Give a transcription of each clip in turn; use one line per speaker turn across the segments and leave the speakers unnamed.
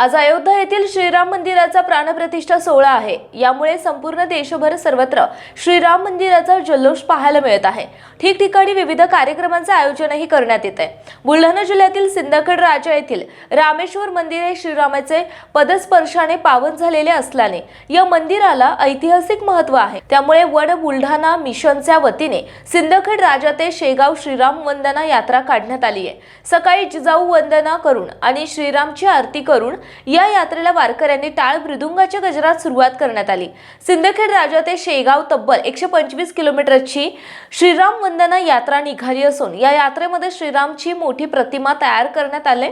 आज अयोध्या येथील श्रीराम मंदिराचा प्राणप्रतिष्ठा सोहळा आहे. यामुळे संपूर्ण देशभर सर्वत्र श्रीराम मंदिराचा जल्लोष पाहायला मिळत आहे. ठिकठिकाणी विविध कार्यक्रमांचे आयोजनही करण्यात येत आहे बुलढाणा जिल्ह्यातील सिंदखेड राजा येथील रामेश्वर मंदिर हे श्रीरामाचे पदस्पर्शाने पावन झालेले असल्याने या मंदिराला ऐतिहासिक महत्त्व आहे. त्यामुळे वड बुलढाणा मिशनच्या वतीने सिंदखेड राजा ते शेगाव श्रीराम वंदना यात्रा काढण्यात आली आहे. सकाळी जिजाऊ वंदना करून आणि श्रीरामची आरती करून या यात्रेला वारकऱ्यांनी टाळ मृदुंगाच्या गजरात सुरुवात करण्यात आली. सिंदखेड राजा ते शेगाव तब्बल एकशे पंचवीस किलोमीटरची श्रीराम वंदना यात्रा निघाली असून या यात्रेमध्ये श्रीरामची मोठी प्रतिमा तयार करण्यात आले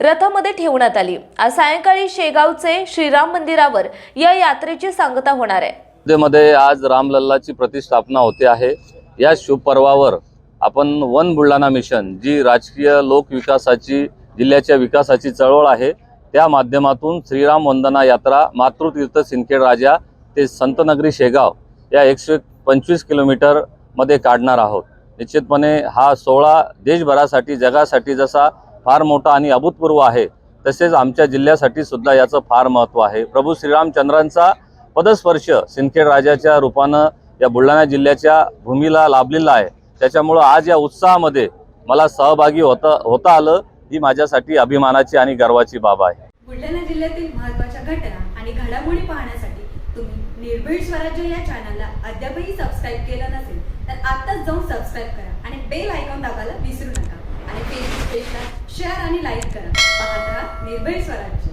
रथामध्ये ठेवण्यात आली. आज सायंकाळी शेगावचे श्रीराम मंदिरावर या यात्रेची सांगता होणार आहे.
मध्ये आज रामलल्लाची प्रतिष्ठापना होते आहे. या शुभपर्वावर आपण वन बुलढाणा मिशन जी राजकीय लोकविकासाची जिल्ह्याच्या विकासाची चळवळ आहे त्या माध्यमातून श्रीराम वंदना यात्रा मातृतीर्थ सिंदखेड राजा ते संतनगरी शेगाव या एकशे पंचवीस किलोमीटरमध्ये काढणार आहोत. निश्चितपणे हा सोहळा देशभरासाठी जगासाठी जसा फार मोठा आणि अभूतपूर्व आहे तसेच आमच्या जिल्ह्यासाठी सुद्धा याचं फार महत्त्व आहे. प्रभू श्रीरामचंद्रांचा पदस्पर्श सिंदखेड राजाच्या रूपानं या बुलढाणा जिल्ह्याच्या भूमीला लाभलेला आहे. त्याच्यामुळं आज या उत्साहामध्ये मला सहभागी होता होता आलं. ही माझ्यासाठी अभिमानाची आणि गर्वाची बाब आहे.
बुलढाणा जिल्ह्यातील महत्त्वाच्या घटना आणि घडामोडी पाहण्यासाठी तुम्ही निर्भीड स्वराज्य या चॅनलला अद्यापही सबस्क्राईब केलं नसेल तर आत्ताच जाऊन सबस्क्राईब करा आणि बेल आयकॉन दाबायला विसरू नका. आणि फेसबुक पेजला शेअर आणि लाईक करा. पाहत राहा निर्भीड स्वराज्य.